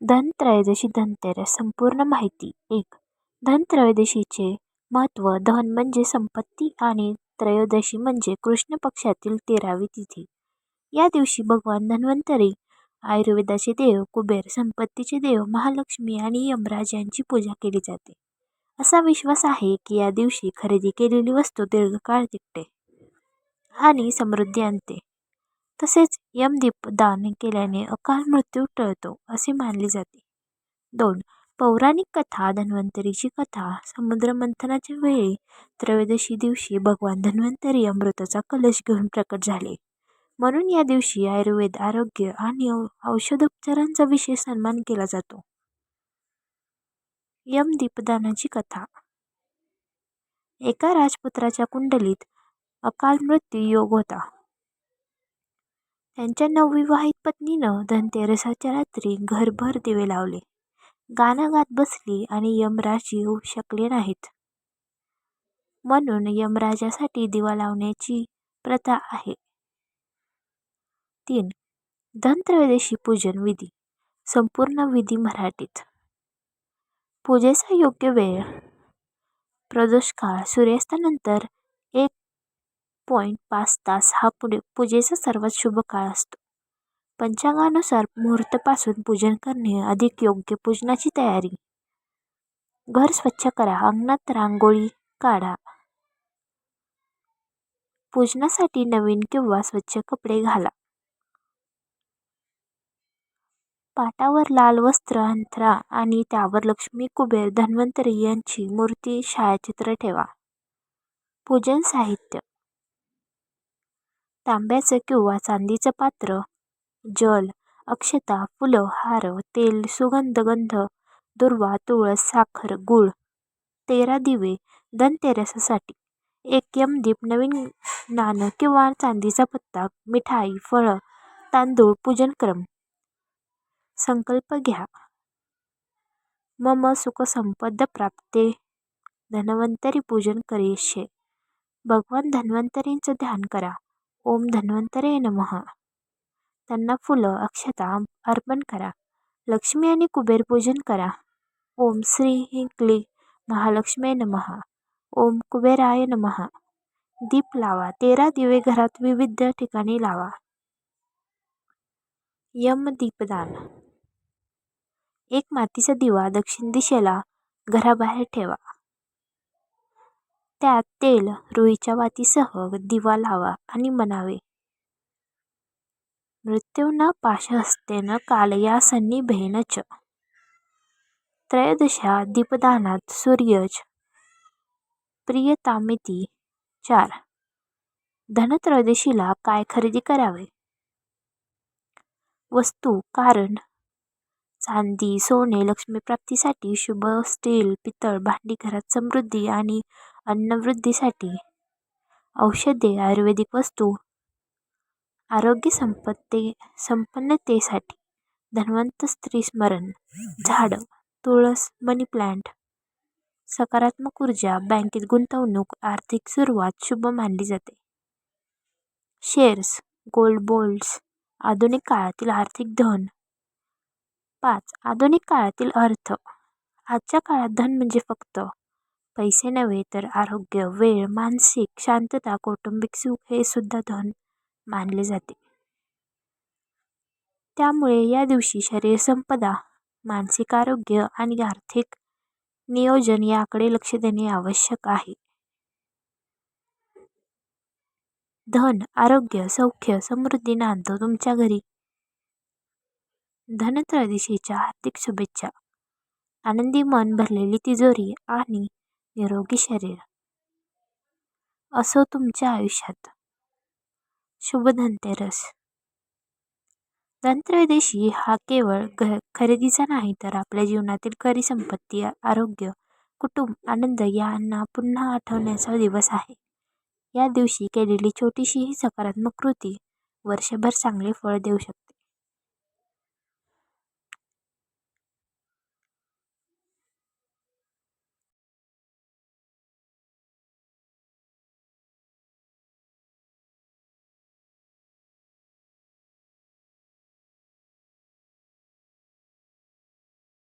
धनत्रयोदशी धनतेरस संपूर्ण माहिती. एक धनत्रयोदशीचे महत्त्व धन म्हणजे संपत्ती आणि त्रयोदशी म्हणजे कृष्ण पक्षातील तेरावी तिथी. या दिवशी भगवान धन्वंतरी आयुर्वेदाचे देव कुबेर संपत्तीचे देव महालक्ष्मी आणि यमराज यांची पूजा केली जाते. असा विश्वास आहे की या दिवशी खरेदी केलेली वस्तू दीर्घकाळ टिकते आणि समृद्धी आणते. तसेच यमदीप दान केल्याने अकाल मृत्यू टळतो असे मानले जाते. दोन. पौराणिक कथा धन्वंतरीची कथा. समुद्र मंथनाच्या वेळी त्रयोदशी दिवशी भगवान धन्वंतरी अमृताचा कलश घेऊन प्रकट झाले. म्हणून या दिवशी आयुर्वेद आरोग्य आणि औषधोपचारांचा विशेष सन्मान केला जातो. यमदीपदानाची कथा. एका राजपुत्राच्या कुंडलीत अकाल मृत्यू योग होता. त्यांच्या नवविवाहित पत्नीनं धनतेरसाच्या रात्री घरभर दिवे लावले. गाणं गात बसली आणि यमराज येऊ शकले नाहीत. म्हणून यमराजासाठी दिवा लावण्याची प्रथा आहे. तीन. धनत्रयोदशी पूजन विधी. संपूर्ण विधी मराठीत. पूजेचा योग्य वेळ. प्रदोष काळ सूर्यास्तानंतर एक पॉईंट पाच तास हा पुढे पूजेचा सर्वात शुभ काळ असतो. पंचांगानुसार मुहूर्तपासून पूजन करणे अधिक योग्य पूजनाची तयारी. घर स्वच्छ करा अंगणात रांगोळी काढा. पूजनासाठी नवीन किंवा स्वच्छ कपडे घाला. पाटावर लाल वस्त्र अंथरा आणि त्यावर लक्ष्मी कुबेर धन्वंतरी यांची मूर्ती छायाचित्र ठेवा. पूजन साहित्य. तांब्याचं किंवा चांदीचं पात्र जल अक्षता फुलं हार तेल सुगंध गंध दुर्वा तुळस साखर गूळ तेरा दिवे धनतेरसासाठी एक यमदीप नवीन नाणं किंवा चांदीचा पत्ता मिठाई फळं तांदूळ पूजनक्रम. संकल्प घ्या. मम सुखसंपद प्राप्ते. धन्वंतरी पूजन करिष्ये भगवान धन्वंतरींचं ध्यान करा. ओम धन्वंतरे नमः. त्यांना फुलं अक्षता अर्पण करा. लक्ष्मी आणि कुबेर पूजन करा. ओम श्री हिंकली महालक्ष्मी नमः. ओम कुबेराय नमः. दीप लावा. तेरा दिवे घरात विविध ठिकाणी लावा. यम दीपदान. एक मातीचा दिवा दक्षिण दिशेला घराबाहेर ठेवा. त्यात तेल रुईच्या वातीसह दिवा लावा आणि म्हणावे मृत्यूना पाशहस्तेन कालयासनी सन्निभेन च. त्रयोदशा दीपदानात सूर्यज प्रियतामिती चार. धनत्रयोदशीला काय खरेदी करावे? वस्तू कारण चांदी सोने लक्ष्मीप्राप्तीसाठी शुभ स्टील पितळ भांडी घरात समृद्धी आणि अन्नवृद्धीसाठी औषधे आयुर्वेदिक वस्तू आरोग्य संपत्ते संपन्नतेसाठी धन्वंत स्त्री स्मरण झाड तुळस मनी प्लांट सकारात्मक ऊर्जा बँकेत गुंतवणूक आर्थिक सुरुवात शुभ मानली जाते. शेअर्स गोल्ड बोल्ड्स आधुनिक काळातील आर्थिक धन पाच आधुनिक काळातील अर्थ. आजच्या काळात धन म्हणजे फक्त पैसे नव्हे तर आरोग्य वेळ मानसिक शांतता कौटुंबिक सुख हे सुद्धा धन मानले जाते. त्यामुळे या दिवशी शरीर संपदा मानसिक आरोग्य आणि आर्थिक नियोजन याकडे लक्ष देणे आवश्यक आहे. धन आरोग्य सौख्य समृद्धी नांदतो तुमच्या घरी. धनत्रयोदशीच्या हार्दिक शुभेच्छा. आनंदी मन भरलेली तिजोरी आणि निरोगी शरीर. असो तुमच्या आयुष्यात. शुभ धनतेरस. धनत्रयोदशी हा केवळ घ खरेदीचा नाही तर आपल्या जीवनातील खरी संपत्ती आरोग्य कुटुंब आनंद यांना पुन्हा आठवण्याचा दिवस आहे. या दिवशी केलेली छोटीशी ही सकारात्मक कृती वर्षभर चांगले फळ देऊ शकते.